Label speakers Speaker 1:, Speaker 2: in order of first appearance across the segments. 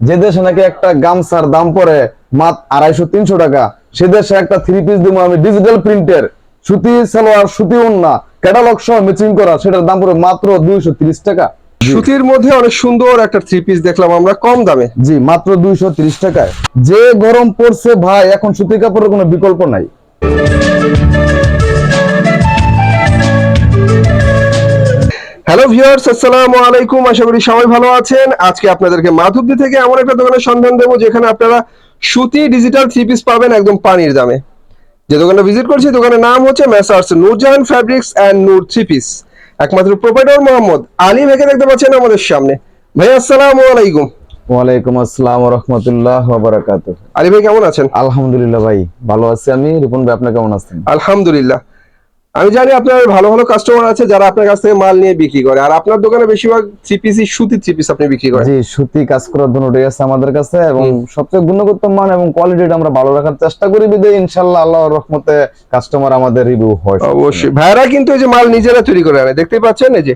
Speaker 1: যে দেশে নাকি একটা গামছার দাম পড়ে মাত্র আড়াইশো তিনশো টাকা সে দেশে একটা থ্রি পিস দিব আমি ডিজিটাল প্রিন্টের সুতি সালোয়ার সুতি ওন্না ক্যাটালগ সহ ম্যাচিং করা সেটার দাম পড়ে মাত্র দুইশো তিরিশ টাকা।
Speaker 2: সুতির মধ্যে অনেক সুন্দর একটা থ্রি পিস দেখলাম আমরা কম দামে।
Speaker 1: জি মাত্র দুইশো তিরিশ টাকায়। যে গরম পড়ছে ভাই এখন সুতি কাপড়ের কোনো বিকল্প নাই।
Speaker 2: হ্যালো ভিউয়ার্স আসসালামু আলাইকুম আশা করি সবাই ভালো আছেন। আজকে আপনাদেরকে মাধবদী থেকে এমন একটা দোকানের সন্ধান দেবো যেখানে আপনারা সুতি ডিজিটাল থ্রি পিস পাবেন একদম পানির দামে। যে দোকানটা ভিজিট করছি দোকানের নাম হচ্ছে messrs Nurjahan fabrics and Nur three piece একমাত্র প্রোপাইটর মোহাম্মদ আলী ভাইকে দেখতে পাচ্ছেন আমাদের সামনে। ভাই আসসালামু আলাইকুম।
Speaker 1: ওয়ালাইকুম আসসালাম রহমতুল্লাহ বারাকাত
Speaker 2: আলী ভাই কেমন আছেন?
Speaker 1: আলহামদুলিল্লাহ ভাই ভালো আছি আমি। রিপন ভাই আপনি কেমন আছেন?
Speaker 2: আলহামদুলিল্লাহ। আমি জানি আপনার ভালো ভালো কাস্টমার আছে যারা আপনার কাছ থেকে মাল নিয়ে বিক্রি করে। আর আপনার দোকানে বেশিরভাগ থ্রি সুতি থ্রি পিস আপনি বিক্রি করেন।
Speaker 1: জি সুতি কাজ করার জন্য ওটাই আছে আমাদের কাছে এবং সবচেয়ে গুণগত মান এবং কোয়ালিটিটা আমরা ভালো রাখার চেষ্টা করি বিদে ইনশাল্লাহ আল্লাহর রহমতে কাস্টমার আমাদের রিভিউ হয়
Speaker 2: অবশ্যই। ভাইরা কিন্তু এই যে মাল নিজেরা তৈরি করে আনে দেখতে পাচ্ছেন এই যে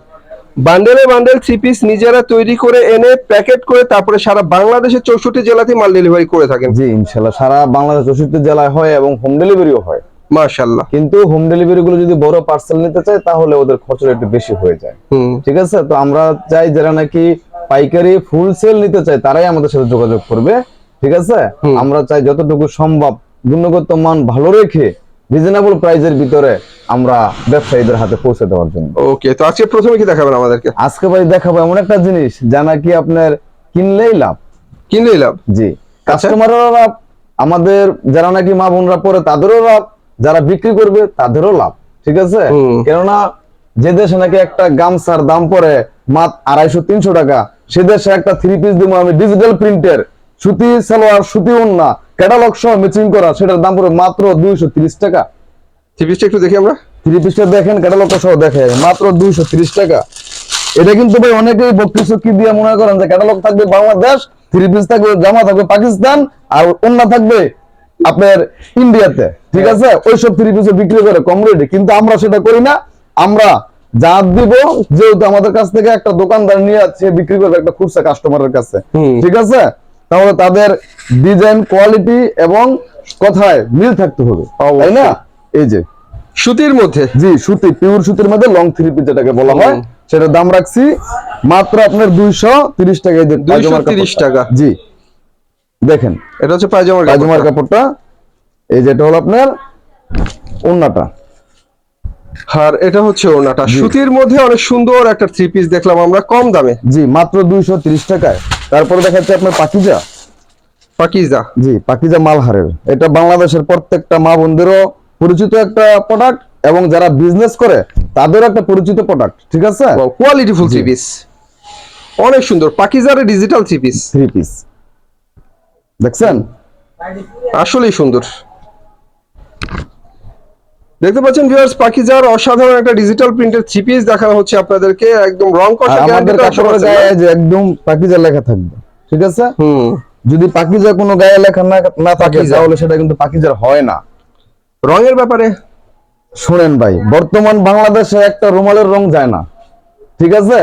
Speaker 2: বান্ডেলে বান্ডেল থ্রি পিস নিজেরা তৈরি করে এনে প্যাকেট করে তারপরে সারা বাংলাদেশের চৌষট্টি জেলাতে মাল ডেলিভারি করে থাকেন।
Speaker 1: জি ইনশাল্লাহ সারা বাংলাদেশ চৌষট্টি জেলায় হয় এবং হোম ডেলিভারিও হয়।
Speaker 2: মাশাল্লাহ
Speaker 1: কিন্তু হোম ডেলিভারি গুলো যদি বড় পার্সেল নিতে চায় তাহলে ওদের খরচটা একটু বেশি হয়ে যায়। ঠিক আছে? তো আমরা চাই যারা নাকি পাইকারি ফুল সেল নিতে চায় তারাই আমাদের সাথে যোগাযোগ করবে। ঠিক আছে? আমরা চাই যতটুকু সম্ভব গুণগত মান ভালো রেখে রিজনেবল প্রাইসের ভিতরে আমরা ব্যবসায়ীদের হাতে পৌঁছে দেওয়ার জন্য।
Speaker 2: ওকে তো আজকে প্রথমে কি দেখাবেন আমাদেরকে?
Speaker 1: আজকে ভাই দেখাবো এমন একটা জিনিস যা নাকি আপনার কিনলেই লাভ।
Speaker 2: কিনলেই লাভ?
Speaker 1: জি। কাস্টমারেরও লাভ আমাদের যারা নাকি মা বোনরা পরে তাদেরও লাভ। যারা বিক্রি করবে তাদেরও লাভ ঠিক আছে? কেননা যে দেশে নাকি একটা গামছার দাম পড়ে মাত্র আড়াইশো তিনশো টাকা সে দেশে একটা থ্রি পিস দিব আমি ডিজিটাল প্রিন্টের সুতি সালোয়ার সুতি ওন্না ক্যাটালগ সহ ম্যাচিং করা সেটার দাম পড়ে মাত্র দুইশো তিরিশ টাকা।
Speaker 2: থ্রি পিসটা একটু দেখি আমরা।
Speaker 1: থ্রি পিসটা দেখেন ক্যাটালগ সহ দেখেন মাত্র দুইশো তিরিশ টাকা। এটা কিন্তু ভাই অনেকেই বক্তি চক্কি দিয়ে মনে করেন যে ক্যাটালগ থাকবে বাংলাদেশ থ্রি পিস থাকবে জামা থাকবে পাকিস্তান আর অন্য থাকবে আপনার ইন্ডিয়াতে ঠিক আছে? ওইসব থ্রি পিস বিক্রি করে কম রেটে কিন্তু আমরা সেটা করি না। আমরা যা দিব যেহেতু আমাদের কাছ থেকে একটা দোকানদার নিয়ে সে বিক্রি করবে একটা খুচরা কাস্টমারের কাছে। ঠিক আছে? তাহলে তাদের ডিজাইন কোয়ালিটি এবং কথায় মিল থাকতে হবে। তাই না? এই যে।
Speaker 2: সুতির মধ্যে?
Speaker 1: জি সুতি পিওর সুতির মধ্যে লং থ্রি পিস যেটাকে বলা হয়। সেটার দাম রাখছি মাত্র আপনার দুইশো তিরিশ টাকা
Speaker 2: 230
Speaker 1: কাপড়টা।
Speaker 2: টাকা।
Speaker 1: জি। দেখেন
Speaker 2: এটা হচ্ছে পায়জামার
Speaker 1: পায়জামার কাপড়টা এই যেটা হলো আপনার ওন্নাটা
Speaker 2: আর এটা হচ্ছে ওনাটা সুতির মধ্যে অনেক সুন্দর একটা থ্রি পিস দেখলাম আমরা কম দামে।
Speaker 1: জি মাত্র দুইশো টাকায়। তারপরে দেখাচ্ছে আপনার পাকিজা।
Speaker 2: পাকিজা।
Speaker 1: জি পাকিজা মালহারের। এটা বাংলাদেশের প্রত্যেকটা মা বোনদেরও পরিচিত একটা প্রোডাক্ট এবং যারা বিজনেস করে তাদেরও একটা পরিচিত প্রোডাক্ট ঠিক আছে?
Speaker 2: কোয়ালিটিফুল। থ্রি পিস অনেক সুন্দর। পাকিজার digital three piece
Speaker 1: three piece দেখছেন?
Speaker 2: আসলেই সুন্দর। দেখতে পাচ্ছেন ভিউয়ার্স পাকিজার অসাধারণ একটা ডিজিটাল প্রিন্টের থ্রি পিস দেখানো হচ্ছে আপনাদেরকে একদম রং কষা
Speaker 1: আমাদের
Speaker 2: গ্যারান্টি
Speaker 1: কাপড়ের গায়ে যে একদম পাকিজা লেখা থাকবে ঠিক আছে?
Speaker 2: হুম।
Speaker 1: যদি পাকিজা কোনো গায়ে লেখা না না থাকে তাহলে সেটা কিন্তু পাকিজার হয় না।
Speaker 2: রঙের ব্যাপারে?
Speaker 1: শুনেন ভাই বর্তমান বাংলাদেশে একটা রুমালের রং যায় না ঠিক আছে?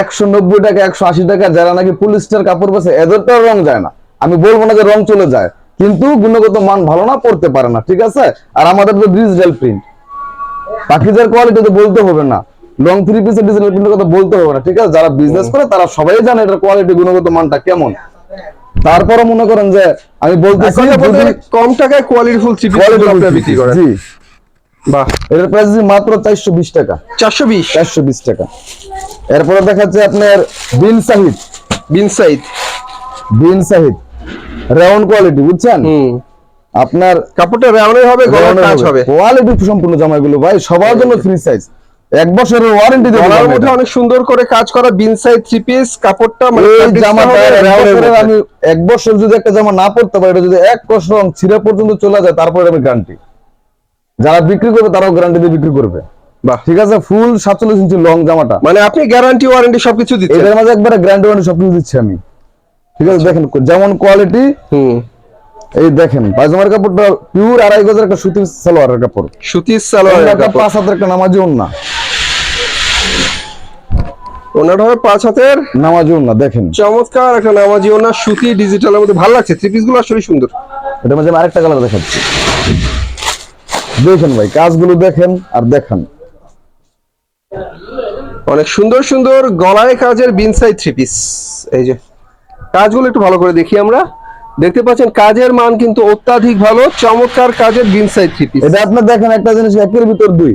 Speaker 1: একশো নব্বই টাকা একশো আশি টাকা যারা নাকি পুলিশটার কাপড় বেছে এদেরটাও রং যায় না। আমি বলব না যে রং চলে যায় কিন্তু গুণগত মান ভালো না পড়তে পারে না ঠিক আছে? আর আমাদের তো ডিজিটাল প্রিন্ট পাকিজার কোয়ালিটি তো বলতে হবে না। লং থ্রি পিসের ডিজিটাল প্রিন্টের কথা বলতে হবে না ঠিক আছে? যারা বিজনেস করে তারা সবাই জানে এটার কোয়ালিটি গুণগত মানটা কেমন। তারপরে মনে করেন যে আমি বলতেছি
Speaker 2: কম টাকায় কোয়ালিটিফুল থ্রি পিস বিক্রি করেন।
Speaker 1: জি।
Speaker 2: বাহ।
Speaker 1: এটার প্রাইস মাত্র চারশো বিশ টাকা।
Speaker 2: চারশো বিশ?
Speaker 1: চারশো বিশ টাকা। এরপরে দেখাচ্ছে আপনার বিন সাহিদ।
Speaker 2: বিন সাহিদ।
Speaker 1: বিন সাহিদ। রাউন্ড কোয়ালিটি বুঝছেন? আপনার
Speaker 2: কাপড়টা রাউন্ডের হবে গলার কাজ হবে।
Speaker 1: কোয়ালিটি সম্পূর্ণ জামাগুলো ভাই সবার জন্য ফ্রি সাইজ এক বছরের ওয়ারেন্টি দেবো
Speaker 2: গলার মধ্যে অনেক সুন্দর করে কাজ করা বিন সাইড থ্রি পিস কাপড়টা মানে
Speaker 1: জামাটা
Speaker 2: এর।
Speaker 1: আমি এক বছর যদি একটা জামা না পড়তে পারি এটা যদি এক কষ রং ছিঁড়ে পর্যন্ত চলে যায় তারপরে আমি গ্যারান্টি যারা বিক্রি করবে তারাও গ্যারান্টি দিয়ে বিক্রি করবে।
Speaker 2: বাহ।
Speaker 1: ঠিক আছে ফুল সাতচল্লিশ ইঞ্চি লং জামাটা।
Speaker 2: মানে আপনি গ্যারান্টি ওয়ারেন্টি সবকিছু দিচ্ছেন।
Speaker 1: এটার মাঝে একবারে গ্যারান্টি ওয়ারেন্টি সবকিছু দিচ্ছি আমি। ঠিক আছে দেখেন যেমন কোয়ালিটি
Speaker 2: হুম।
Speaker 1: এই দেখেন পায়জামার কাপড়টা পিওর আড়াই গজের একটা সুতির সালোয়ারের কাপড়।
Speaker 2: সুতির সালোয়ারের কাপড়।
Speaker 1: পাঁচ হাতের একটা নামাজি ওন্না
Speaker 2: ওনাটা হবে পাঁচ হাতের।
Speaker 1: নামাজুন না দেখেন।
Speaker 2: চমৎকার একটা নামাজি ওনার সুতি ডিজিটালের মধ্যে ভালো লাগছে থ্রি আসলে সুন্দর।
Speaker 1: মধ্যে আরেকটা কালার দেখাচ্ছি। দেখেন ভাই কাজগুলো দেখেন আর দেখান।
Speaker 2: অনেক সুন্দর সুন্দর গলায় কাজের বিনসাই থ্রি পিস এই যে কাজগুলো একটু ভালো করে দেখি আমরা। দেখতে পাচ্ছেন কাজের মান কিন্তু অত্যাধিক ভালো চমৎকার কাজের বিনসাই থ্রি পিস
Speaker 1: এটা আপনি দেখেন একটা জিনিস একের ভিতর দুই।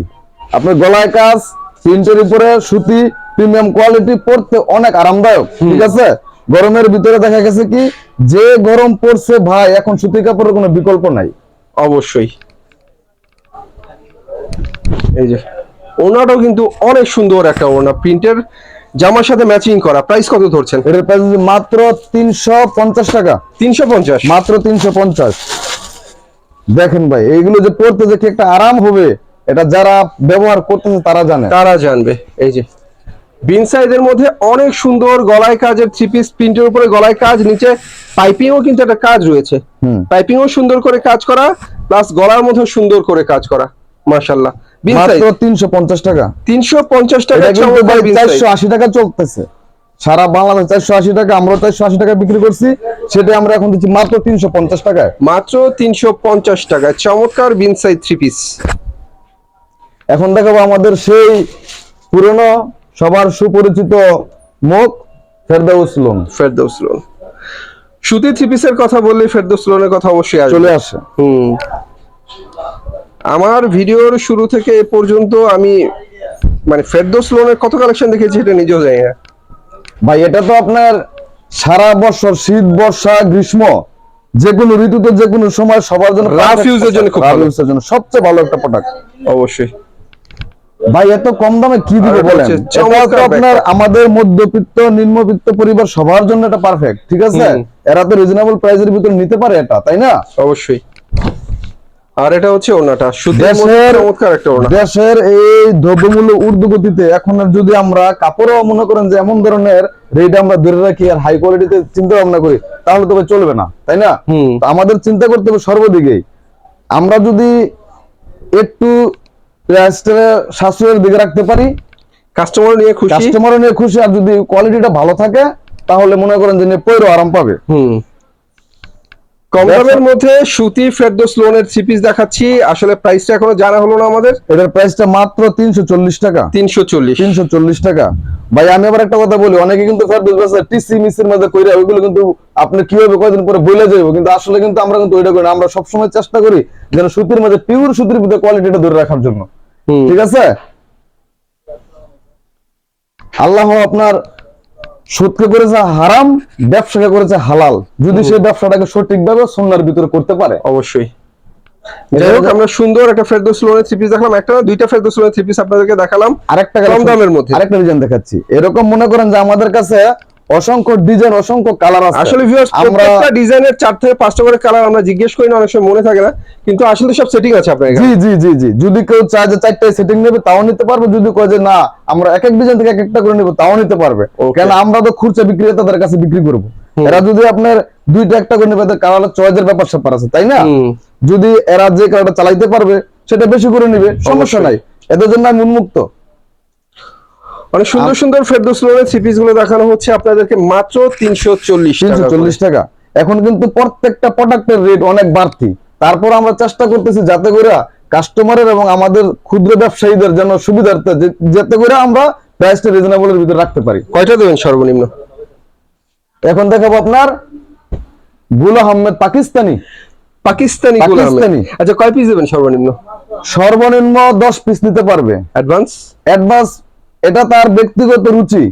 Speaker 1: আপনার গলায় কাজ প্রিন্টের উপরে সুতি প্রিমিয়াম কোয়ালিটি পরতে অনেক আরামদায়ক ঠিক আছে? গরমের ভিতরে দেখা গেছে কি যে গরম পড়ছে ভাই এখন সুতি কাপড়ের কোনো বিকল্প নাই।
Speaker 2: অবশ্যই। এই যে ওনাটাও কিন্তু অনেক সুন্দর একটা ওনা প্রিন্টের জামার সাথে ম্যাচিং করা। প্রাইস কত ধরছেন?
Speaker 1: এটার প্রাইস মাত্র তিনশো পঞ্চাশ টাকা।
Speaker 2: তিনশো পঞ্চাশ?
Speaker 1: মাত্র তিনশো পঞ্চাশ। দেখেন ভাই এইগুলো যে পড়তে যে একটা আরাম হবে এটা যারা ব্যবহার করতেছে তারা জানে।
Speaker 2: তারা জানবে। এই যে বিন সাইজের মধ্যে অনেক সুন্দর গলায় কাজের থ্রি পিস প্রিন্টের উপরে গলায় কাজ নিচে পাইপিংও কিন্তু একটা কাজ রয়েছে।
Speaker 1: হুম।
Speaker 2: পাইপিংও সুন্দর করে কাজ করা প্লাস গলার মধ্যে সুন্দর করে কাজ করা মাশাল্লাহ
Speaker 1: মাত্র তিনশো পঞ্চাশ টাকা।
Speaker 2: তিনশো পঞ্চাশ টাকা
Speaker 1: এটা কিন্তু ভাই
Speaker 2: বিন সাইজ
Speaker 1: চারশো আশি টাকা চলতেছে। সারা বাংলাদেশ চারশো আশি টাকা আমরা চারশো আশি টাকা বিক্রি করছি। সেটা আমরা এখন দিচ্ছি মাত্র তিনশো পঞ্চাশ টাকায়।
Speaker 2: মাত্র তিনশো পঞ্চাশ টাকা চমৎকার বিন থ্রি পিস
Speaker 1: এখন দেখাবো আমাদের সেই পুরনো সবার সুপরিচিত মুখ ফেরদাউস লোন।
Speaker 2: ফেরদৌস লোন। সুতি থ্রি পিসের কথা বললে ফেরদৌস লোনের কথা অবশ্যই
Speaker 1: চলে আসে।
Speaker 2: হুম। আমার ভিডিওর শুরু থেকে এ পর্যন্ত আমি মানে ফেরদৌস লোনের কত কালেকশন দেখেছি এটা নিজেও জানি না।
Speaker 1: ভাই এটা তো আপনার সারা বছর শীত বর্ষা গ্রীষ্ম যে কোনো ঋতুতে যে কোনো সময় সবার জন্য
Speaker 2: এর জন্য খুব ভালো।
Speaker 1: এর জন্য সবচেয়ে ভালো একটা প্রোডাক্ট
Speaker 2: অবশ্যই।
Speaker 1: ভাই এত কম দামে কি দিব বলেন? আপনার আমাদের মধ্যবিত্ত নিম্নবিত্ত পরিবার সবার জন্য এটা পারফেক্ট ঠিক আছে? এরা তো রিজনেবল প্রাইসের ভিতর নিতে পারে এটা তাই না?
Speaker 2: অবশ্যই। আর এটা হচ্ছে ওনাটা
Speaker 1: দেশের
Speaker 2: চমৎকার একটা ওনা
Speaker 1: দেশের এই দ্রব্যমূল্য ঊর্ধ্বগতিতে এখন যদি আমরা কাপড়ও মনে করেন যে এমন ধরনের রেট আমরা ধরে রাখি আর হাই কোয়ালিটিতে চিন্তা ভাবনা করি তাহলে তো চলবে না তাই না? আমাদের চিন্তা করতে হবে সর্বদিকেই। আমরা যদি একটু সাশ্রয়ের দিকে রাখতে পারি
Speaker 2: কাস্টমার নিয়ে খুশি।
Speaker 1: কাস্টমারও নিয়ে খুশি আর যদি কোয়ালিটিটা ভালো থাকে তাহলে মনে করেন যে নিয়ে পয়রও আরাম পাবে।
Speaker 2: হুম। কম দামের মধ্যে সুতি ফেরদৌস লোনের থ্রি পিস দেখাচ্ছি। আসলে প্রাইসটা এখনও জানা হলো না আমাদের।
Speaker 1: এটার প্রাইসটা মাত্র তিনশো চল্লিশ টাকা।
Speaker 2: তিনশো চল্লিশ।
Speaker 1: তিনশো চল্লিশ টাকা। ভাই আমি আবার একটা কথা বলি অনেকে কিন্তু টিসি মিসির মধ্যে কইরা ওইগুলো কিন্তু আপনি কীভাবে কয়দিন পরে বলে যাব কিন্তু আসলে কিন্তু আমরা কিন্তু ওইটা করি না। আমরা সবসময় চেষ্টা করি যেন সুতির মধ্যে পিওর সুতির মধ্যে কোয়ালিটিটা ধরে রাখার জন্য। ঠিক আছে? আল্লাহ আপনার সুদকে করেছে হারাম ব্যবসাকে করেছে হালাল। যদি সেই ব্যবসাটাকে সঠিকভাবে সন্ন্যার ভিতরে করতে পারে।
Speaker 2: অবশ্যই। যাই হোক আমরা সুন্দর একটা ফেরদৌস লোনের থ্রি পিস দেখলাম। একটা দুইটা ফেরদৌস লোনের থ্রি পিস আপনাদেরকে দেখালাম।
Speaker 1: আরেকটা
Speaker 2: কম দামের মধ্যে।
Speaker 1: আরেকটা ডিজাইন দেখাচ্ছি। এরকম মনে করেন যে আমাদের কাছে অসংখ্য ডিজাইন অসংখ্য কালার আছে।
Speaker 2: আসলে ভিউয়ার্স
Speaker 1: আমরা
Speaker 2: প্রত্যেকটা ডিজাইনের চার থেকে পাঁচটা করে কালার আমরা জিজ্ঞেস করি না অনেক সময় মনে থাকে না। কিন্তু আসলে সব সেটিং আছে আপনার
Speaker 1: জি জি জি জি। যদি কেউ চায় যে চারটায় সেটিং নেবে তাও নিতে পারবে। যদি কয় যে না আমরা এক এক ডিজাইন থেকে এক একটা করে নেব তাও নিতে পারবে. কেন আমরা তো খুচরা বিক্রেতাদের কাছে বিক্রি করব। এরা যদি আপনার দুইটা একটা করে নেবে কালার চয়েসের ব্যাপার স্যাপার আছে তাই না? যদি এরা যে কালারটা চালাইতে পারবে সেটা বেশি করে নিবে সমস্যা নাই। এদের জন্য আমি উন্মুক্ত।
Speaker 2: অনেক সুন্দর সুন্দর ফেরদৌস লোনের থ্রি পিসগুলো দেখানো হচ্ছে আপনাদেরকে মাত্র তিনশো চল্লিশ
Speaker 1: তিনশো চল্লিশ টাকা। এখন কিন্তু প্রত্যেকটা প্রোডাক্টের রেট অনেক বাড়তি। তারপর আমরা চেষ্টা করতেছি যাতে করে কাস্টমারের এবং আমাদের ক্ষুদ্র ব্যবসায়ীদের জন্য সুবিধার্থে যাতে করে আমরা প্রাইসটা রিজনেবলের ভিতরে রাখতে পারি।
Speaker 2: কয়টা দেবেন সর্বনিম্ন?
Speaker 1: এখন দেখাবো আপনার গুল আহমেদ পাকিস্তানি।
Speaker 2: পাকিস্তানি গুলো
Speaker 1: পাকিস্তানি।
Speaker 2: আচ্ছা কয় পিস দেবেন সর্বনিম্ন?
Speaker 1: সর্বনিম্ন দশ পিস নিতে পারবে।
Speaker 2: অ্যাডভান্স
Speaker 1: অ্যাডভান্স এটা তার ব্যক্তিগত রুচি।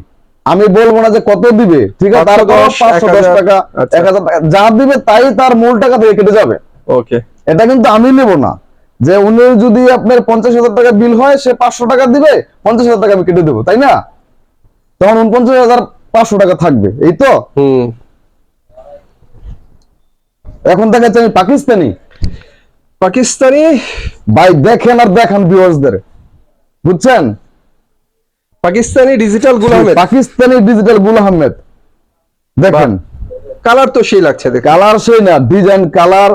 Speaker 1: আমি বলব না যে কত দিবে ঠিক আছে? তার পাঁচশো দশ টাকা
Speaker 2: আচ্ছা।
Speaker 1: এক হাজার টাকা। যা দিবে তাই তার মূল টাকা থেকে কেটে যাবে।
Speaker 2: ওকে।
Speaker 1: এটা কিন্তু আমি নেব না। যে উনি যদি আপনার পঞ্চাশ হাজার টাকা বিল হয় সে পাঁচশো টাকা দিবে পঞ্চাশ হাজার টাকা আমি কেটে দেবো তাই না? তখন উনপঞ্চাশ হাজার পাঁচশো টাকা থাকবে এই তো? এখন দেখাচ্ছে আমি পাকিস্তানি।
Speaker 2: পাকিস্তানি?
Speaker 1: ভাই দেখেন আর দেখান ভিউয়ার্সদের বুঝছেন?
Speaker 2: পাকিস্তানি ডিজিটালগুলো
Speaker 1: পাকিস্তানি ডিজিটাল গুল আহমেদ। দেখেন।
Speaker 2: কালার তো সেই লাগছে দেখে
Speaker 1: কালার সেই না ডিজাইন কালার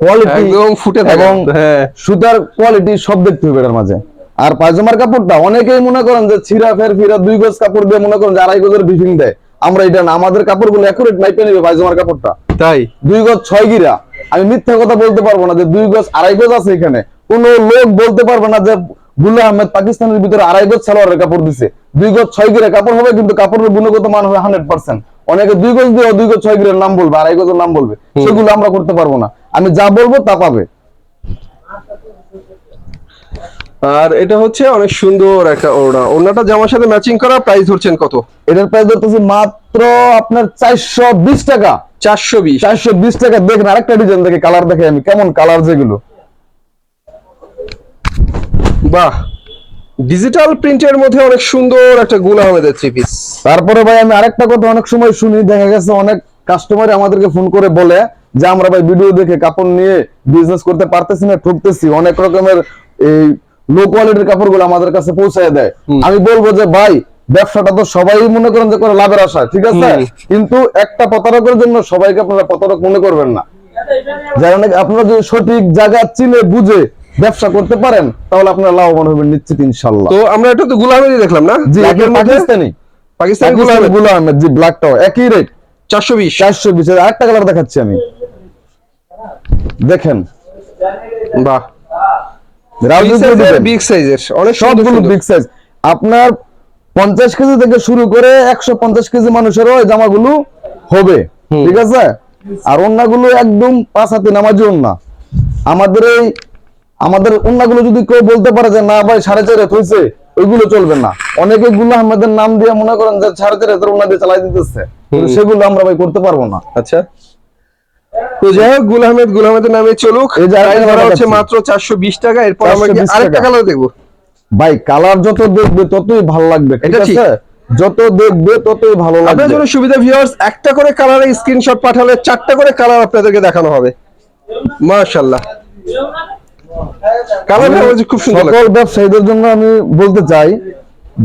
Speaker 1: কোয়ালিটি
Speaker 2: একদম ফুটে থাকে।
Speaker 1: এবং
Speaker 2: হ্যাঁ।
Speaker 1: সুতার কোয়ালিটি সব দেখতে হবে এটার মাঝে। আর পায়জামার কাপড়টা অনেকেই মনে করেন যে ছিঁড়া ফের ফিরা দুই গজ কাপড় দিয়ে মনে করেন যে আড়াই গজের বিফিং দেয়। আমরা এটা না আমাদের কাপড়গুলো একুরেট মাইপে নিবে পায়জামার কাপড়টা।
Speaker 2: তাই?
Speaker 1: দুই গজ ছয় গিরা। আমি মিথ্যা কথা বলতে পারব না যে দুই গজ আড়াই গজ আছে এখানে। কোন লোক বলতে পারবে না যে বুল্লা আহমেদ পাকিস্তানের ভিতরে আড়াই গজ সালোয়ারের কাপড় দিছে। দুই গজ ছয় গিরা কাপড় হবে কিন্তু কাপড়ের গুণগত মান হবে হান্ড্রেড পার্সেন্ট। অনেকে দুই গজ দিয়ে দুই গজ ছয় গিরের নাম বলবে আড়াই গজের নাম বলবে। সেগুলো আমরা করতে পারব না। আমি যা বলব তা পাবে।
Speaker 2: আর এটা হচ্ছে অনেক সুন্দর একটা ওড়না। ওড়নাটা জামার সাথে ম্যাচিং করা প্রাইস ধরছেন কত?
Speaker 1: এটার প্রাইস ধরতেছি মাত্র আপনার চারশো বিশ টাকা।
Speaker 2: চারশো বিশ।
Speaker 1: চারশো বিশ টাকা। দেখেন আরেকটা ডিজাইন দেখে কালার দেখে আমি কেমন কালার যেগুলো।
Speaker 2: বাহ ডিজিটাল প্রিন্টের মধ্যে অনেক সুন্দর একটা গুল আহমেদের থ্রি পিস
Speaker 1: তারপরে ভাই আমি আরেকটা কথা অনেক সময় শুনি দেখা গেছে অনেক কাস্টমার আমাদেরকে ফোন করে বলে যে আমরা ভাই ভিডিও দেখে কাপড় নিয়ে বিজনেস করতে পারতেছি না ঠকতেছি। অনেক রকমের এই লো কোয়ালিটির কাপড়গুলো আমাদের কাছে পৌঁছায় দেয়। আমি বলব যে ভাই ব্যবসাটা তো সবাই মনে করেন যে করে লাভের আশা ঠিক আছে? কিন্তু একটা প্রতারকের জন্য সবাইকে আপনারা প্রতারক মনে করবেন না। যারা আপনারা যদি সঠিক জায়গা চিনে বুঝে ব্যবসা করতে পারেন তাহলে আপনারা লাভবান হবেন নিশ্চিত ইনশাল্লাহ।
Speaker 2: তো আমরা এটা তো গুল আহমেদই দেখলাম না?
Speaker 1: জি পাকিস্তানি।
Speaker 2: পাকিস্তানি গুল
Speaker 1: পাকিস্তানি
Speaker 2: আহমেদ।
Speaker 1: গুলো আহমেদ জি ব্ল্যাকটাও একই রেট
Speaker 2: চারশো বিশ।
Speaker 1: চারশো বিশ আরেকটা কালার দেখাচ্ছি আমি। দেখেন।
Speaker 2: বাহ। বিগ সাইজের অনেক সুন্দর
Speaker 1: সবগুলো বিগ সাইজ আপনার পঞ্চাশ কেজি থেকে শুরু করে একশো পঞ্চাশ কেজি মানুষেরও এই জামাগুলো হবে। ঠিক আছে? আর অন্যগুলো একদম পাঁচ হাতে নামাজি অন্য আমাদের এই আমাদের অন্যগুলো যদি কেউ বলতে পারে যে না ভাই সাড়ে চার হয়েছে ওইগুলো চলবে না। অনেকে গুলো আমাদের নাম দিয়ে মনে করেন যে সাড়ে চার হাতের অন্য দিয়ে চালাই দিতেছে। সেগুলো আমরা ভাই করতে পারব না।
Speaker 2: আচ্ছা। তো যাই হোক গুল আহমেদ গুল আহমেদের নামে চলুক।
Speaker 1: এই যে আরেকটা
Speaker 2: প্রাইস ধরা হচ্ছে মাত্র চারশো বিশ টাকা। এরপর আমরা আরেকটা কালার দেখব।
Speaker 1: ভাই কালার যত দেখবে ততই ভালো লাগবে ঠিক আছে? যত দেখবে ততই ভালো লাগবে।
Speaker 2: জন্য সুবিধা ভিউয়ার্স একটা করে কালারের স্ক্রিনশট পাঠালে চারটা করে কালার আপনাদেরকে দেখানো হবে। মাশাআল্লাহ। খুব সুন্দর
Speaker 1: সকল ব্যবসায়ীদের জন্য আমি বলতে চাই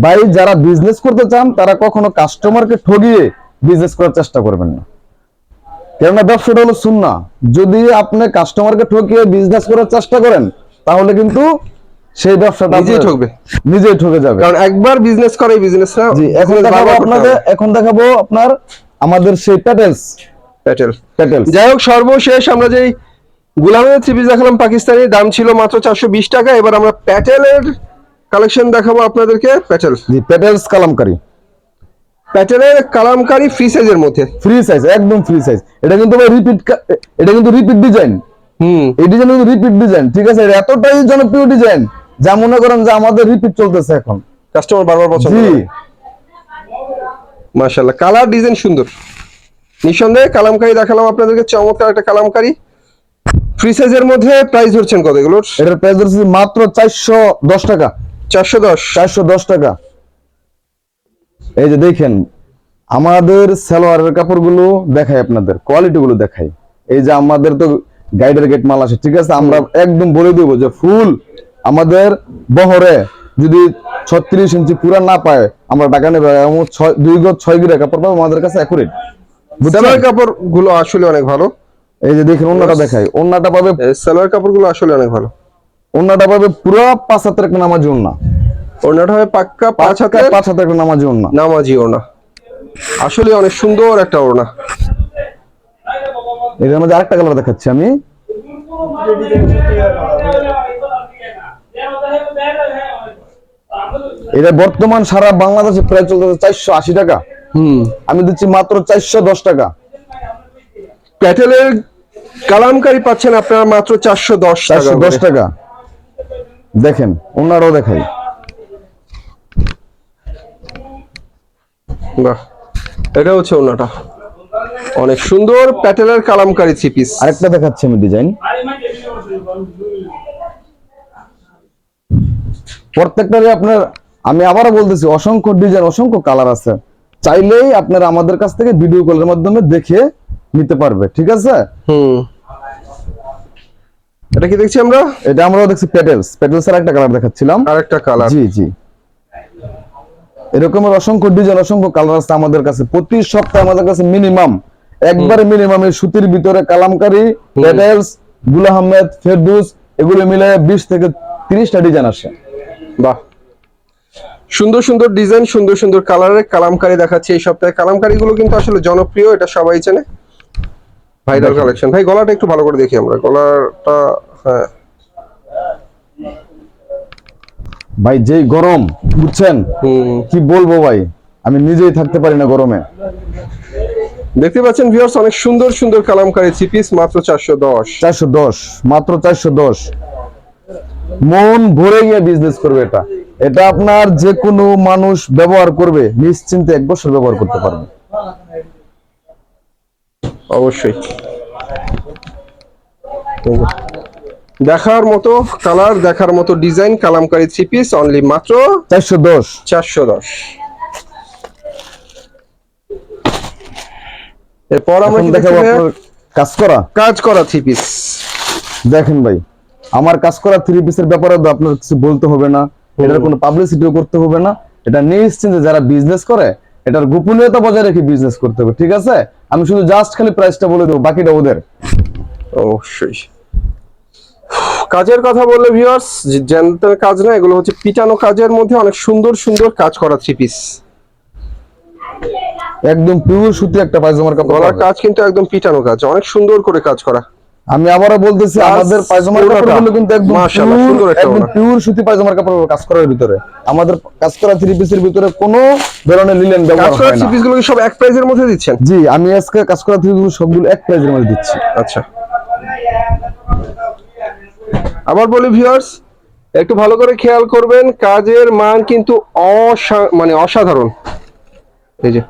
Speaker 1: ভাই যারা বিজনেস করতে চান তারা কখনো কাস্টমারকে ঠগিয়ে বিজনেস করার চেষ্টা করবেন না। কেননা ব্যবসাটা হলো সুন্না। যদি আপনি কাস্টমারকে ঠকিয়ে বিজনেস করার চেষ্টা করেন তাহলে কিন্তু সেই ব্যবসাটা
Speaker 2: নিজেই ঠকবে।
Speaker 1: নিজেই ঠকে যাবে।
Speaker 2: কারণ একবার বিজনেস করে বিজনেস না
Speaker 1: জি এখন দেখাবো আপনাদের এখন দেখাবো আপনার আমাদের সেই প্যাটেলস
Speaker 2: প্যাটেল
Speaker 1: প্যাটেলস
Speaker 2: যাই হোক সর্বশেষ আমরা যেই গুলামের থ্রি পিস দেখালাম পাকিস্তানি দাম ছিল মাত্র চারশো বিশ টাকা। এবার আমরা প্যাটেলের কালেকশন দেখাবো আপনাদেরকে প্যাটেল।
Speaker 1: প্যাটেলস কালামকারী।
Speaker 2: প্যাটেলের কালামকারী ফ্রি সাইজের মধ্যে।
Speaker 1: ফ্রি সাইজ একদম ফ্রি সাইজ এটা কিন্তু রিপিট এটা কিন্তু রিপিট ডিজাইন
Speaker 2: হুম।
Speaker 1: এই ডিজাইন কিন্তু রিপিট ডিজাইন ঠিক আছে? এতটাই জনপ্রিয় ডিজাইন যা মনে করেন যে আমাদের রিপিট চলতেছে এখন।
Speaker 2: কাস্টমার বারবার পছন্দ
Speaker 1: জি।
Speaker 2: মাশাআল্লাহ কালার ডিজাইন সুন্দর। নিঃসন্দেহে কালামকারী দেখালাম আপনাদেরকে চমৎকার একটা কালামকারী। ফ্রি সাইজের মধ্যে প্রাইস ধরছেন কত এগুলোর?
Speaker 1: এটার প্রাইস হচ্ছে মাত্র চারশো দশ টাকা।
Speaker 2: চারশো দশ?
Speaker 1: চারশো দশ টাকা। এই যে দেখেন আমাদের সালোয়ারের কাপড়গুলো দেখাই আপনাদের কোয়ালিটি গুলো দেখাই। এই যে আমাদের তো গাইডের গেট মাল আসে ঠিক আছে? আমরা একদম বলে দেবো যে ফুল আমাদের বহরে যদি ছত্রিশ ইঞ্চি পুরা না পায় আমরা টাকা নেবে দুই গজ ছয় গিরা কাপড় পাবো আমাদের কাছে অ্যাকুরেট
Speaker 2: কাপড়গুলো আসলে অনেক ভালো।
Speaker 1: এই যে দেখেন অন্যটা দেখাই। অন্যটা পাবে
Speaker 2: সালোয়ার কাপড়গুলো আসলে অনেক ভালো।
Speaker 1: অন্যটা পাবে পুরো পাঁচ হাতের একটা নামাজি অন্য
Speaker 2: ওনাটা হবে পাক্কা পাঁচ হাতে
Speaker 1: পাঁচ হাতের একটা নামাজি অন্য
Speaker 2: নামাজি ওনা আসলে অনেক সুন্দর একটা ওড়না।
Speaker 1: এটার মধ্যে আরেকটা কালার দেখাচ্ছি আমি। এটা বর্তমান সারা বাংলাদেশে প্রায় চলতেছে চারশো আশি টাকা।
Speaker 2: হুম।
Speaker 1: আমি দিচ্ছি মাত্র চারশো দশ টাকা।
Speaker 2: প্যাটেলের কালামকারী পাচ্ছেন আপনারা মাত্র চারশো দশ
Speaker 1: চারশো দশ টাকা। দেখেন ওনারাও দেখাই।
Speaker 2: বাহ এটা হচ্ছে ওনাটা। অনেক সুন্দর প্যাটেলের কালামকারী থ্রি পিস।
Speaker 1: আরেকটা দেখাচ্ছি আমি ডিজাইন। প্রত্যেকটারই আপনার আমি আবারও বলতেছি অসংখ্য ডিজাইন অসংখ্য কালার আছে। চাইলেই আপনারা আমাদের কাছ থেকে ভিডিও কলের মাধ্যমে দেখে নিতে পারবে ঠিক আছে?
Speaker 2: হুম। এটা কি দেখছি আমরা?
Speaker 1: এটা আমরাও দেখছি পেটেলস পেটেলস এর একটা কালার দেখাচ্ছিলাম।
Speaker 2: আরেকটা কালার
Speaker 1: জি জি। এরকমের অসংখ্য ডিজাইন অসংখ্য কালার আছে আমাদের কাছে। প্রতি সপ্তাহে আমাদের কাছে মিনিমাম একবারে মিনিমাম এই সুতির ভিতরে কালামকারী পেটেলস গুল আহমেদ ফেরদুস এগুলো মিলে বিশ থেকে তিরিশটা ডিজাইন আসে।
Speaker 2: বাহ। সুন্দর সুন্দর ডিজাইন সুন্দর সুন্দর কালারের কালামকারি দেখাচ্ছে এই সপ্তাহে। কালামকারি গুলো কিন্তু আসলে জনপ্রিয় এটা সবাই চেনে। ভাইরাল কালেকশন ভাই গলাটা একটু ভালো করে দেখি আমরা। গলাটা হ্যাঁ।
Speaker 1: ভাই যেই গরম বুঝছেন? কি বলব ভাই? আমি নিজেই থাকতে পারি না গরমে।
Speaker 2: দেখতে পাচ্ছেন ভিউয়ার্স অনেক সুন্দর সুন্দর কালামকারি থ্রি পিস মাত্র চারশো দশ।
Speaker 1: চারশো দশ মাত্র চারশো দশ। মন ভরে গিয়ে বিজনেস করবে এটা। এটা আপনার যে কোনো মানুষ ব্যবহার করবে নিশ্চিন্তে এক বছর ব্যবহার করতে পারবে।
Speaker 2: অবশ্যই। দেখার মতো কালার দেখার মতো design kalamkari three piece only মাত্র
Speaker 1: চারশো দশ।
Speaker 2: চারশো দশ। এরপর আমরা
Speaker 1: দেখাবো কাজ করা?
Speaker 2: কাজ করা থ্রি পিস
Speaker 1: দেখেন ভাই আমার কাজ করা থ্রি পিসের ব্যাপারে আপনার কিছু বলতে হবে না। এটার কোনো পাবলিসিটিও করতে হবে না। এটা নিশ্চিন্তে যারা বিজনেস করে এটার গোপনীয়তা বজায় রেখে বিজনেস করতে হবে ঠিক আছে? আমি শুধু জাস্ট খালি প্রাইসটা বলে দেবো বাকিটা ওদের।
Speaker 2: অবশ্যই। কাজের কথা বললে ভিউয়ার্স জেন্টের কাজ না এগুলো হচ্ছে পিটানো কাজের মধ্যে অনেক সুন্দর সুন্দর কাজ করা থ্রি পিস
Speaker 1: একদম পিওর সুতি একটা পায়জামার কাপড়
Speaker 2: গলার কাজ কিন্তু একদম পিটানো কাজ অনেক সুন্দর করে কাজ করা।
Speaker 1: আমি আবারও বলতেছি আমাদের পায়জামার কাপড়গুলো কিন্তু একদম
Speaker 2: মাশাআল্লাহ, সুন্দর একটা
Speaker 1: একদম পিওর সুতি পায়জামার কাপড় কাজ করার ভিতরে। আমাদের কাজ করা থ্রি পিসের ভিতরে কোনো ধরনের লিলেন ব্যবহার হয়
Speaker 2: থ্রি
Speaker 1: না
Speaker 2: পিসগুলো কি সব এক প্রাইজের মধ্যে দিচ্ছেন?
Speaker 1: জি আমি আজকে কাজ করা থ্রি পিস সবগুলো এক প্রাইজের মধ্যে দিচ্ছি।
Speaker 2: আচ্ছা। আবার বলি ভিউয়ার্স একটু ভালো করে খেয়াল করবেন কাজের মান কিন্তু অসা- মানে অসাধারণ। এই যে।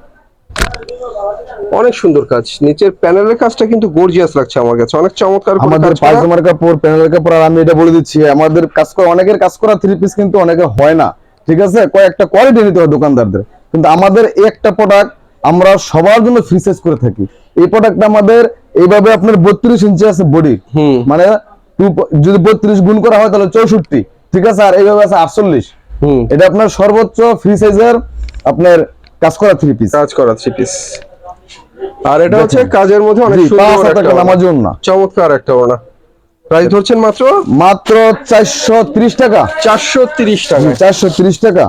Speaker 2: অনেক সুন্দর কাজ। নিচের প্যানেলের কাজটা কিন্তু গর্জিয়াস লাগছে আমার কাছে। অনেক চমৎকার
Speaker 1: আমাদের। পায়জামার কাপড় প্যানেলের কাপড় আর আমি এটা বলে দিচ্ছি আমাদের কাজ করা অনেকের কাজ করা থ্রি পিস কিন্তু অনেকে হয় না। ঠিক আছে? কয়েকটা কোয়ালিটি নিতে হয় দোকানদারদের। কিন্তু আমাদের একটা প্রোডাক্ট আমরা সবার জন্য ফ্রি সাইজ করে থাকি। এই প্রোডাক্টটা আমাদের এইভাবে আপনার বত্রিশ ইঞ্চি আছে বডি মানে যদি বত্রিশ গুণ করা হয় তাহলে চৌষট্টি। ঠিক আছে? আর এইভাবে আছে আটচল্লিশ।
Speaker 2: হুম।
Speaker 1: এটা আপনার সর্বোচ্চ ফ্রি সাইজের আপনার কাজ করা থ্রি পিস
Speaker 2: কাজ করা থ্রি পিস আর এটা হচ্ছে কাজের মধ্যে অনেক সুন্দর একটা
Speaker 1: না।
Speaker 2: চমৎকার একটা ওড়না। প্রাইস ধরছেন মাত্র?
Speaker 1: মাত্র চারশো ত্রিশ টাকা।
Speaker 2: চারশো তিরিশ টাকা।
Speaker 1: চারশো ত্রিশ টাকা।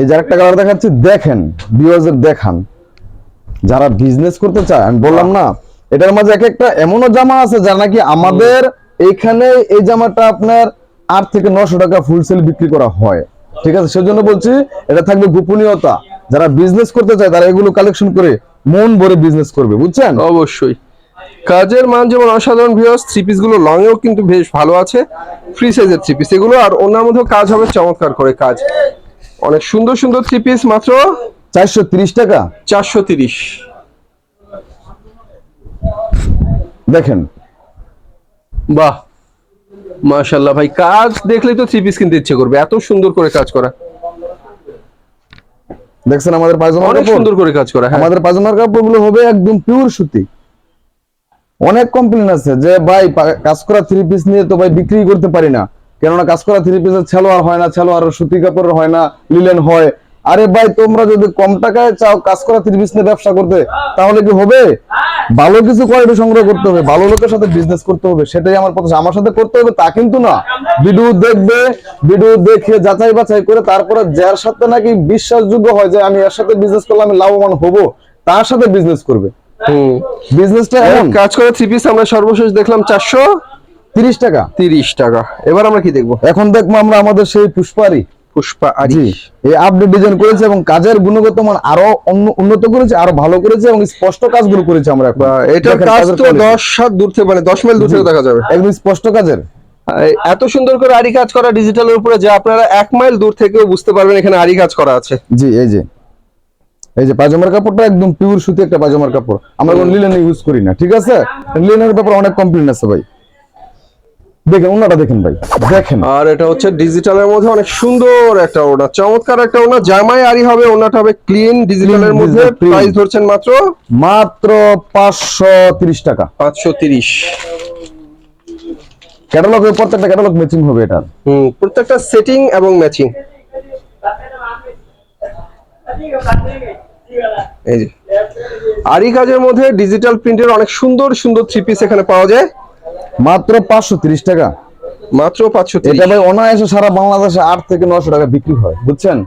Speaker 1: এই যে একটা কালার দেখাচ্ছি দেখেন ভিউয়ার্সের দেখান। যারা বিজনেস করতে চায় আমি বললাম না এটার মাঝে এক একটা এমনও জামা আছে যা নাকি আমাদের এখানে এই জামাটা আপনার আট থেকে নশো টাকা ফুল সেল বিক্রি করা হয়। ঠিক আছে সেজন্য বলছি এটা থাকবে গোপনীয়তা। যারা বিজনেস করতে চায় তারা এগুলো কালেকশন করে মন ভরে বিজনেস করবে বুঝছেন?
Speaker 2: অবশ্যই। কাজের মান যেমন অসাধারণ ভিউয়ার্স থ্রি পিসগুলো লং এও কিন্তু বেশ ভালো আছে। ফ্রি সাইজের থ্রি পিস এগুলো আর ওনার মধ্যেও কাজ হবে চমৎকার করে কাজ। অনেক সুন্দর সুন্দর থ্রি পিস মাত্র
Speaker 1: চারশো ত্রিশ টাকা।
Speaker 2: চারশো তিরিশ।
Speaker 1: দেখেন।
Speaker 2: বাহ মাশাল্লাহ ভাই কাজ দেখলেই তো থ্রি পিস কিনতে ইচ্ছে করবে। এত সুন্দর করে কাজ করা।
Speaker 1: দেখছেন আমাদের পায়জামা
Speaker 2: অনেক
Speaker 1: কাপড়?
Speaker 2: সুন্দর করে কাজ করা হ্যাঁ।
Speaker 1: আমাদের পাজামার কাপড়গুলো হবে একদম পিওর সুতি। অনেক কমপ্লেন আছে যে ভাই কাজ করা থ্রি পিস নিয়ে তো ভাই বিক্রি করতে পারি না। কেননা কাজ করা থ্রি পিসের আর হয় না ছেলো আর সুতি কাপড় হয় না লিলেন হয়। আরে ভাই তোমরা যদি কম টাকায় চাও কাজ করা পিস নিয়ে ব্যবসা করতে তাহলে কি হবে? ভালো কিছু কোয়ালিটি সংগ্রহ করতে হবে ভালো লোকের সাথে বিজনেস করতে হবে সেটাই আমার কথা আমার সাথে করতে হবে তা কিন্তু না। ভিডিও দেখবে ভিডিও দেখে যাচাই বাছাই করে তারপরে যার সাথে নাকি বিশ্বাসযোগ্য হয় যে আমি এর সাথে বিজনেস করলে আমি লাভবান হব তার সাথে বিজনেস করবে। বিজনেসটা
Speaker 2: কাজ করা থ্রি পিস আমরা সর্বশেষ দেখলাম চারশো
Speaker 1: তিরিশ টাকা।
Speaker 2: তিরিশ টাকা। এবার আমরা কি দেখব?
Speaker 1: এখন দেখব আমরা আমাদের সেই পুষ্পারি।
Speaker 2: পুষ্পা আরি
Speaker 1: এই আপডেট ডিজাইন করেছে এবং কাজের গুণগত মান আরও উন্নত করেছে আরও ভালো করেছে এবং স্পষ্ট কাজগুলো করেছে আমরা দেখেন
Speaker 2: কাজ তো
Speaker 1: quality।
Speaker 2: দশ সাত দূর থেকে মানে দশ মাইল দূর থেকে দেখা যাবে।
Speaker 1: একদম স্পষ্ট কাজের।
Speaker 2: এত সুন্দর করে আরি কাজ করা ডিজিটালের উপরে যে আপনারা এক মাইল দূর থেকেও বুঝতে পারবেন এখানে আরি কাজ করা আছে।
Speaker 1: জি এই যে। এই যে পাজামার কাপড়টা একদম পিওর সুতি একটা পাজামার কাপড়। আমরা কোনো লিলেন ইউজ করি না ঠিক আছে? লিলেনের ব্যাপারে অনেক কমপ্লেন আছে ভাই। দেখেন ওনাটা দেখেন ভাই। দেখেন।
Speaker 2: আর এটা হচ্ছে ডিজিটালের মধ্যে অনেক সুন্দর একটা ওড়না চমৎকার একটা ওড়না। জামাই আরি হবে ওড়নাটা হবে ক্লিন ডিজিটালের মধ্যে। প্রাইস ধরছেন মাত্র?
Speaker 1: মাত্র পাঁচশো তিরিশ টাকা।
Speaker 2: পাঁচশো তিরিশ।
Speaker 1: ক্যাটালগ প্রত্যেকটা ক্যাটালগ ম্যাচিং হবে এটার
Speaker 2: হম প্রত্যেকটা সেটিং এবং ম্যাচিং এই যে। আরি কাজের মধ্যে ডিজিটাল প্রিন্টের অনেক সুন্দর সুন্দর থ্রি পিস এখানে পাওয়া যায়।
Speaker 1: মাত্র পাঁচশো তিরিশ টাকা।
Speaker 2: মাত্র পাঁচশো
Speaker 1: এটা ভাই অনায়াসে সারা বাংলাদেশে আট থেকে নশো টাকা বিক্রি হয় বুঝছেন?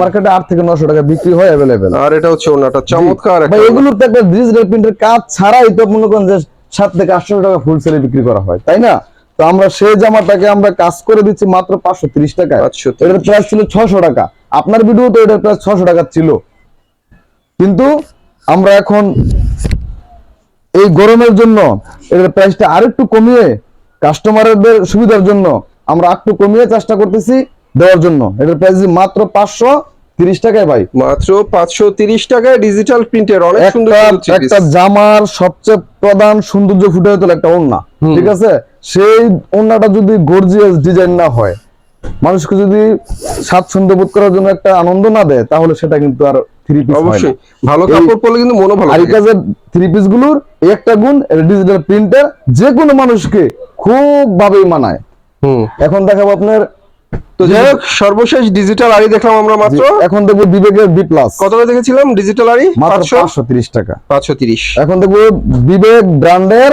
Speaker 1: মার্কেটে আট থেকে নশো টাকা বিক্রি হয় অ্যাভেলেবেল
Speaker 2: আর এটা হচ্ছে ওনাটা চমৎকার
Speaker 1: ভাই এগুলোর তো একটা ডিজিটাল প্রিন্টের কাজ ছাড়াই তো মনে করেন যে সাত থেকে আটশো টাকা ফুল সেলে বিক্রি করা হয় তাই না? তো আমরা সেই জামাটাকে আমরা কাজ করে দিচ্ছি মাত্র পাঁচশো তিরিশ টাকায়।
Speaker 2: 530
Speaker 1: এটার প্রাইস ছিল ছশো টাকা। আপনার ভিডিও তো এটার প্রাইস ছশো টাকা ছিল। কিন্তু আমরা এখন এই গরমের জন্য এটার প্রাইসটা আরেকটু কমিয়ে কাস্টমারদের সুবিধার জন্য আমরা একটু কমিয়ে চেষ্টা করতেছি দেওয়ার জন্য। এটার প্রাইস মাত্র পাঁচশো তিরিশ টাকায় ভাই।
Speaker 2: মাত্র পাঁচশো তিরিশ টাকায় ডিজিটাল প্রিন্টের অনেক সুন্দর
Speaker 1: একটা জামার সবচেয়ে প্রধান সৌন্দর্য ফুটে তোলে একটা ওড়না। ঠিক আছে? সেই ওড়নাটা যদি গর্জিয়াস ডিজাইন না হয় মানুষকে যদি স্বাচ্ছন্দ্য বোধ করার জন্য একটা আনন্দ না দেয় তাহলে সেটা কিন্তু আর থ্রি পিস
Speaker 2: অবশ্যই। ভালো কাপড় পরলে কিন্তু মনও ভালো
Speaker 1: আর। থ্রি পিসগুলোর একটা গুণ ডিজিটাল প্রিন্টার যে কোনো মানুষকে খুব ভাবেই মানায়।
Speaker 2: হুম।
Speaker 1: এখন দেখাবো আপনার
Speaker 2: তো যাই হোক সর্বশেষ ডিজিটাল আড়ি দেখলাম আমরা মাত্র।
Speaker 1: এখন দেখব বিবেকের বি প্লাস
Speaker 2: কতটা দেখেছিলাম? ডিজিটাল আড়ি?
Speaker 1: মাত্র তিরিশ টাকা।
Speaker 2: পাঁচশো তিরিশ।
Speaker 1: এখন দেখব বিবেক ব্র্যান্ডের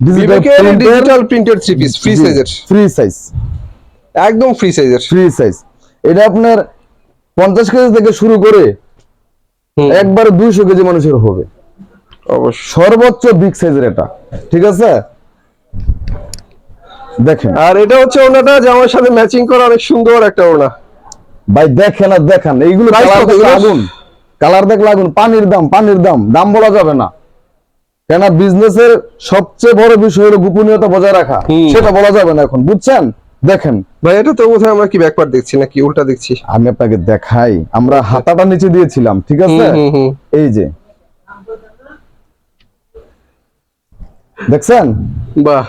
Speaker 2: বিবেকের ডিজিটাল প্রিন্টের থ্রি পিস ফ্রি সাইজের
Speaker 1: ফ্রি সাইজ
Speaker 2: একদম ফ্রি সাইজের
Speaker 1: ফ্রি সাইজ এটা আপনার পঞ্চাশ কেজি থেকে শুরু করে একবার দুইশো কেজি মানুষের হবে। সর্বোচ্চ বিগ সাইজের এটা ঠিক আছে? দেখেন।
Speaker 2: আর এটা হচ্ছে ওনাটা জামার সাথে ম্যাচিং করা অনেক সুন্দর একটা ওনা
Speaker 1: ভাই দেখেন আর দেখেন এইগুলো আগুন। কালার দেখলে আগুন পানির দাম পানির দাম দাম বলা যাবে না। কেন বিজনেসের সবচেয়ে বড় বিষয় হলো গোপনীয়তা বজায় রাখা। সেটা বলা যাবে না এখন বুঝছেন? দেখেন।
Speaker 2: ভাই এটা তো বোধহয় আমরা কি ব্যাকপার্ট দেখছি নাকি? উল্টা দেখছি।
Speaker 1: আমি আপনাকে দেখাই। আমরা হাতাটা নিচে দিয়েছিলাম ঠিক আছে। এই যে। দেখছেন?
Speaker 2: বাহ।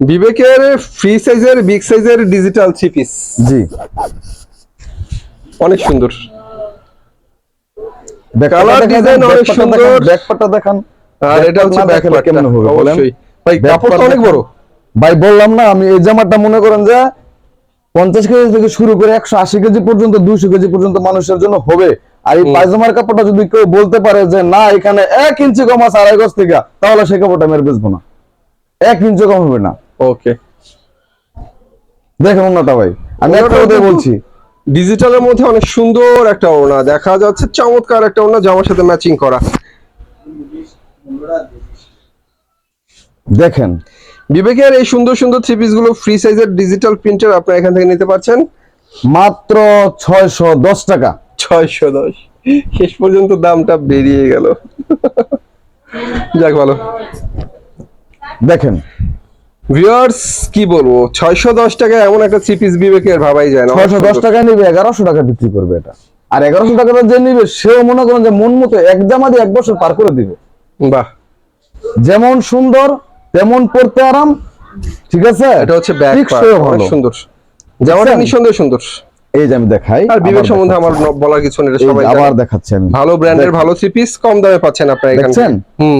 Speaker 2: বিবেকের ফ্রি সাইজের বিগ সাইজের ডিজিটাল থ্রি পিস
Speaker 1: জি।
Speaker 2: অনেক সুন্দর। Colour
Speaker 1: দেখান,
Speaker 2: অনেক সুন্দর।
Speaker 1: দেখান, দেখান।
Speaker 2: আর এটা হচ্ছে
Speaker 1: না কেমন হবে বলেন?
Speaker 2: ভাই কাপড় তো অনেক বড়।
Speaker 1: ভাই বললাম না আমি এই জামাটা মনে করেন যে পঞ্চাশ কেজি থেকে শুরু করে একশো আশি কেজি পর্যন্ত দুইশো কেজি পর্যন্ত মানুষের জন্য হবে। আর এই পায়জামার কাপড়টা যদি কেউ বলতে পারে যে না এখানে এক ইঞ্চি কম আছে আড়াই গজ থেকে তাহলে সেই কাপড়টা আমি আর বেচবো না। এক ইঞ্চি কম হবে না।
Speaker 2: ওকে।
Speaker 1: দেখেন অন্যটা ভাই আমি একটা
Speaker 2: ওনাটা
Speaker 1: কথাই বলছি।
Speaker 2: ডিজিটালের মধ্যে অনেক সুন্দর একটা ওড়না দেখা যাচ্ছে চমৎকার একটা ওড়না জামার সাথে ম্যাচিং করা।
Speaker 1: দেখেন
Speaker 2: বিবেকের এই সুন্দর সুন্দর থ্রি পিসগুলো ফ্রি সাইজের ডিজিটাল প্রিন্টার আপনারা এখান থেকে নিতে পারছেন।
Speaker 1: মাত্র ছয়শো দশ টাকা।
Speaker 2: ছয়শো দশ। শেষ পর্যন্ত দামটা বেরিয়ে গেল। যাক ভালো।
Speaker 1: দেখেন।
Speaker 2: ভিউয়ার্স কি বলব? ছয়শো দশ টাকা এমন একটা থ্রি পিস বিবেকের ভাবাই যায় না।
Speaker 1: ছয়শো দশ টাকা নিবে এগারোশো টাকা বিক্রি করবে এটা। আর এগারোশো টাকা যে নিবে সেও মনে করেন যে মন মতো এক জামা দিয়ে এক বছর পার করে দিবে।
Speaker 2: বাহ।
Speaker 1: যেমন সুন্দর তেমন পড়তে আরাম ঠিক আছে?
Speaker 2: এটা হচ্ছে ব্যাক
Speaker 1: ভালো।
Speaker 2: সুন্দর। জামাটা নিঃসন্দেহে সুন্দর।
Speaker 1: এই যে আমি দেখাই
Speaker 2: আর বিবেক সম্বন্ধে আমার। বলার কিছু নেই সবাই
Speaker 1: আবার। দেখাচ্ছি আমি।
Speaker 2: ভালো ব্র্যান্ডের ভালো থ্রি পিস কম দামে পাচ্ছেন আপনারা এখানে
Speaker 1: দেখছেন?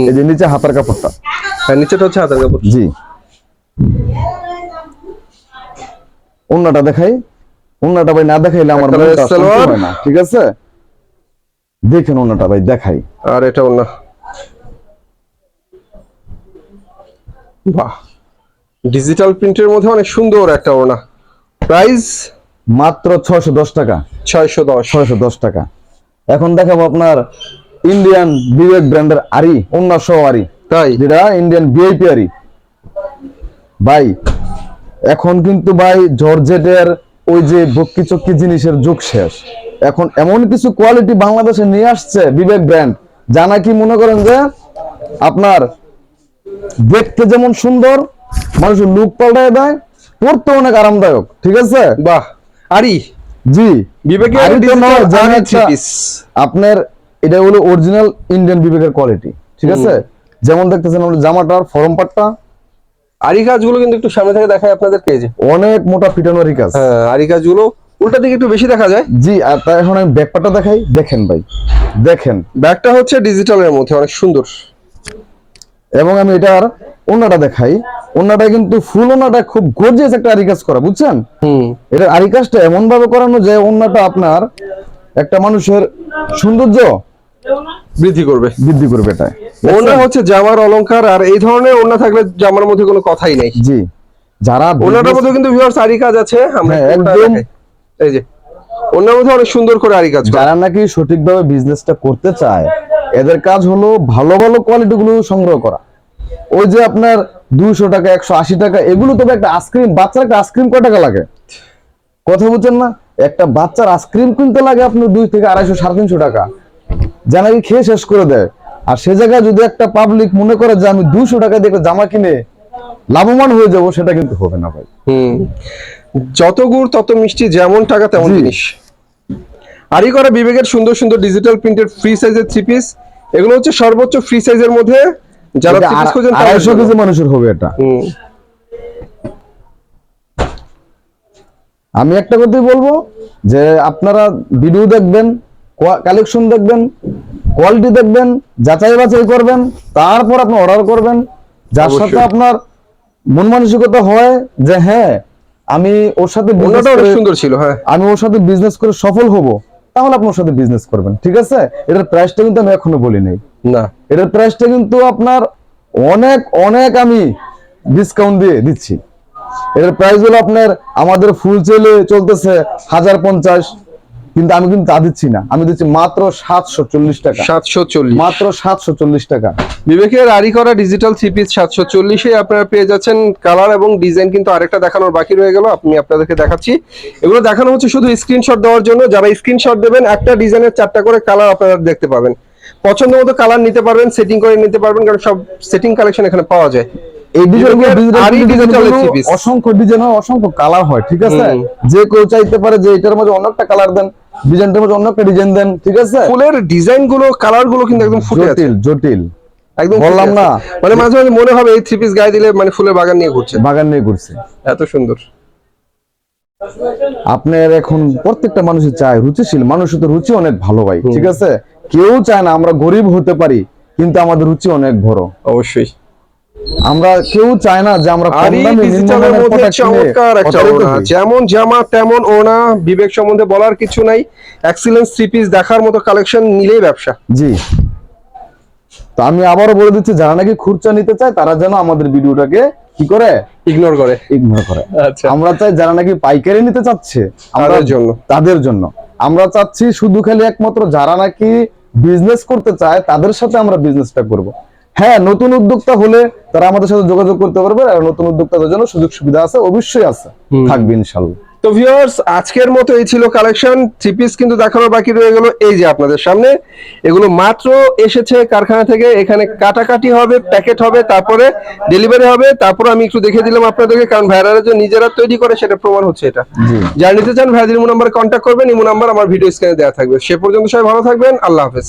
Speaker 1: এই যে নিচে হাতার কাপড়টা।
Speaker 2: আর নিচেটা হচ্ছে হাতার কাপড়।
Speaker 1: জি। অন্যটা দেখাই। অন্যটা ভাই না দেখাইলে আমার মনটা হয় না ঠিক আছে? দেখেন অন্যটা ভাই দেখাই।
Speaker 2: আর এটা অন্য বাহ। ডিজিটাল প্রিন্টের মধ্যে অনেক সুন্দর একটা ওড়না। প্রাইস
Speaker 1: মাত্র ছয়শো দশ টাকা।
Speaker 2: ছয়শো দশ।
Speaker 1: ছয়শো দশ টাকা। এখন দেখাবো আপনার ইন্ডিয়ান বিবেক ব্র্যান্ডের আরি অন্য সহ আরি
Speaker 2: তাই?
Speaker 1: যেটা ইন্ডিয়ান ভিআইপি আরি ভাই এখন কিন্তু ভাই জর্জেটের ওই যে বক্কি চক্কি জিনিসের যুগ শেষ। এখন এমন কিছু কোয়ালিটি বাংলাদেশে নিয়ে আসছে বিবেক ব্র্যান্ড যা নাকি মনে করেন যে আপনার দেখতে যেমন সুন্দর মানুষের লুক পাল্টায় দেয় পড়তে অনেক আরামদায়ক ঠিক আছে?
Speaker 2: বাহ। আরি
Speaker 1: জি।
Speaker 2: বিবেকের
Speaker 1: আরি
Speaker 2: আরি পিস
Speaker 1: আপনার এটা হলো অরিজিনাল ইন্ডিয়ান বিবেকের কোয়ালিটি ঠিক আছে? যেমন দেখতেছেন আমাদের জামাটার ফরম পাটটা।
Speaker 2: আরি কাজগুলো কিন্তু একটু সামনে থেকে দেখায় আপনাদের পেজে
Speaker 1: অনেক মোটা পিটানোরি কাজ
Speaker 2: হ্যাঁ আরি কাজগুলো উল্টা দিকে একটু বেশি দেখা যায়।
Speaker 1: জি আর তাই এখন আমি ব্যাকপাটা দেখাই। দেখেন ভাই দেখেন।
Speaker 2: ব্যাগটা হচ্ছে ডিজিটালের মধ্যে অনেক সুন্দর।
Speaker 1: এবং আমি এটার ওনাটা দেখাই। ওনাটা কিন্তু ফুল ওনাটা খুব গর্জিয়াস একটা আরি কাজ করা বুঝছেন?
Speaker 2: হুম।
Speaker 1: এটার আরি কাজটা এমন ভাবে করানো যে ওনাটা আপনার একটা মানুষের সৌন্দর্য
Speaker 2: বৃদ্ধি করবে।
Speaker 1: বৃদ্ধি করবে এটা
Speaker 2: ওনা হচ্ছে জামার অলংকার আর এই ধরনের ওনা থাকলে জামার মধ্যে কোনো কথাই নেই।
Speaker 1: জি। যারা
Speaker 2: ওনাটার মধ্যে কিন্তু ভিউয়ার্স আরি কাজ আছে আমরা
Speaker 1: হ্যাঁ, একদম।
Speaker 2: এই যে। ওনার মধ্যে অনেক সুন্দর করে আরি কাজ
Speaker 1: যারা নাকি সঠিকভাবে বিজনেসটা করতে চায় এদের কাজ হলো ভালো ভালো কোয়ালিটি গুলো সংগ্রহ করা। ওই যে আপনার দুইশো টাকা একশো আশি টাকা এগুলো তবে একটা আইসক্রিম বাচ্চার একটা আইসক্রিম কয় টাকা লাগে? কথা বুঝছেন না? একটা বাচ্চার আইসক্রিম কিনতে লাগে আপনার দুই থেকে আড়াইশো সাড়ে তিনশো টাকা। যা নাকি খেয়ে শেষ করে দেয়। আর সে জায়গায় যদি একটা পাবলিক মনে করে যে আমি দুইশো টাকা দিয়ে একটা জামা কিনে লাভবান হয়ে যাব সেটা কিন্তু হবে না ভাই।
Speaker 2: হুম। যত গুড় তত মিষ্টি যেমন টাকা তেমন। জিনিস। আরি করা বিবেকের সুন্দর সুন্দর ডিজিটাল প্রিন্টেড ফ্রি সাইজের থ্রি পিস এগুলো হচ্ছে সর্বোচ্চ ফ্রি সাইজের মধ্যে যারা থ্রি পিস খোঁজেন
Speaker 1: আড়াইশো কেজি মানুষের হবে এটা। আমি একটা কথাই বলব যে আপনারা ভিডিও দেখবেন কালেকশন দেখবেন কোয়ালিটি দেখবেন যাচাই বাছাই করবেন তারপর আপনি অর্ডার করবেন। যার সাথে আপনার মন মানসিকতা হয় যে হ্যাঁ আমি ওর সাথে
Speaker 2: সুন্দর ছিল হ্যাঁ।
Speaker 1: আমি ওর সাথে বিজনেস করে সফল হব তাহলে আপনি ওর সাথে বিজনেস করবেন ঠিক আছে? এটার প্রাইসটা কিন্তু আমি এখনও বলি নাই।
Speaker 2: না।
Speaker 1: এটার প্রাইসটা কিন্তু আপনার অনেক অনেক আমি ডিসকাউন্ট দিয়ে দিচ্ছি। এটার প্রাইস হলো আপনার আমাদের ফুল চেলে চলতেছে হাজার পঞ্চাশ কিন্তু আমি কিন্তু তা দিচ্ছি না। আমি দিচ্ছি মাত্র সাতশো চল্লিশ টাকা।
Speaker 2: সাতশো চল্লিশ।
Speaker 1: মাত্র সাতশো চল্লিশ টাকা।
Speaker 2: বিবেকের আরি করা ডিজিটাল থ্রি পিস সাতশো চল্লিশে আপনারা পেয়ে যাচ্ছেন কালার এবং ডিজাইন কিন্তু আরেকটা দেখানোর বাকি রয়ে গেল আমি আপনাদেরকে দেখাচ্ছি। এগুলো দেখানো হচ্ছে শুধু স্ক্রিনশট দেওয়ার জন্য যারা স্ক্রিনশট দেবেন একটা ডিজাইনের চারটা করে কালার আপনারা দেখতে পাবেন। পছন্দ মতো কালার নিতে পারবেন সেটিং করে নিতে পারবেন কারণ সব সেটিং কালেকশন এখানে পাওয়া যায়।
Speaker 1: এই। অসংখ্য ডিজাইন হয় অসংখ্য কালার হয় ঠিক আছে? যে কেউ চাইতে পারে যে এটার মধ্যে অনেকটা কালার দেন ডিজাইনটার মধ্যে অন্য একটা ডিজাইন দেন ঠিক আছে?
Speaker 2: ফুলের ডিজাইনগুলো কালারগুলো কিন্তু একদম ফুটে আছে।
Speaker 1: জটিল জটিল।
Speaker 2: একদম
Speaker 1: বললাম না।
Speaker 2: মানে মাঝে মাঝে মনে হবে এই থ্রি পিস গায়ে দিলে মানে ফুলের বাগান নিয়ে ঘুরছে।
Speaker 1: বাগান নিয়ে ঘুরছে।
Speaker 2: এত সুন্দর।
Speaker 1: আপনার এখন প্রত্যেকটা মানুষই চায় রুচিশীল। মানুষ তো রুচি অনেক ভালো ভাই ঠিক আছে? কেউ চায় না আমরা গরিব হতে পারি কিন্তু আমাদের রুচি অনেক বড়।
Speaker 2: অবশ্যই।
Speaker 1: আমরা কেউ চায় না যে আমরা কম দামে
Speaker 2: ডিজিটালের মধ্যে চমৎকার একটা
Speaker 1: প্রতারিত
Speaker 2: যেমন জামা তেমন ওড়না বিবেক সম্বন্ধে বলার কিছু নাই। এক্সিলেন্স থ্রি পিস দেখার মতো কালেকশন নিলেই ব্যবসা।
Speaker 1: জি। তো আমি আবারও বলে দিচ্ছি যারা নাকি খুরচা নিতে চায় তারা যেন আমাদের ভিডিওটাকে কি করে?
Speaker 2: ইগনোর করে।
Speaker 1: ইগনোর করে।
Speaker 2: আচ্ছা।
Speaker 1: আমরা চাই যারা নাকি পাইকারি নিতে চাচ্ছে আমরা
Speaker 2: তাদের জন্য।
Speaker 1: তাদের জন্য। আমরা চাচ্ছি শুধু খালি একমাত্র যারা নাকি বিজনেস করতে চায় তাদের সাথে আমরা বিজনেসটা করব। হ্যাঁ নতুন উদ্যোক্তা হলে তারা আমাদের সাথে যোগাযোগ করতে পারবে আর নতুন উদ্যোক্তাদের জন্য সুযোগ সুবিধা আছে অবশ্যই আছে থাকবে ইনশাল্লাহ।
Speaker 2: তো ভিউয়ার্স আজকের মতো এই ছিল কালেকশন থ্রি পিস কিন্তু দেখানোর বাকি রয়ে গেল এই যে আপনাদের সামনে। এগুলো মাত্র এসেছে কারখানা থেকে এখানে কাটাকাটি হবে প্যাকেট হবে তারপরে ডেলিভারি হবে তারপর আমি একটু দেখে দিলাম আপনাদেরকে কারণ ভাইরারা যে নিজেরা তৈরি করে সেটা প্রমাণ হচ্ছে এটা। যারা নিতে চান ভাইদের ইমো নাম্বার কন্ট্যাক্ট করবেন ইমো নাম্বার আমার ভিডিও স্ক্রিনে দেওয়া থাকবে। সে পর্যন্ত সবাই ভালো থাকবেন আল্লাহ হাফেজ।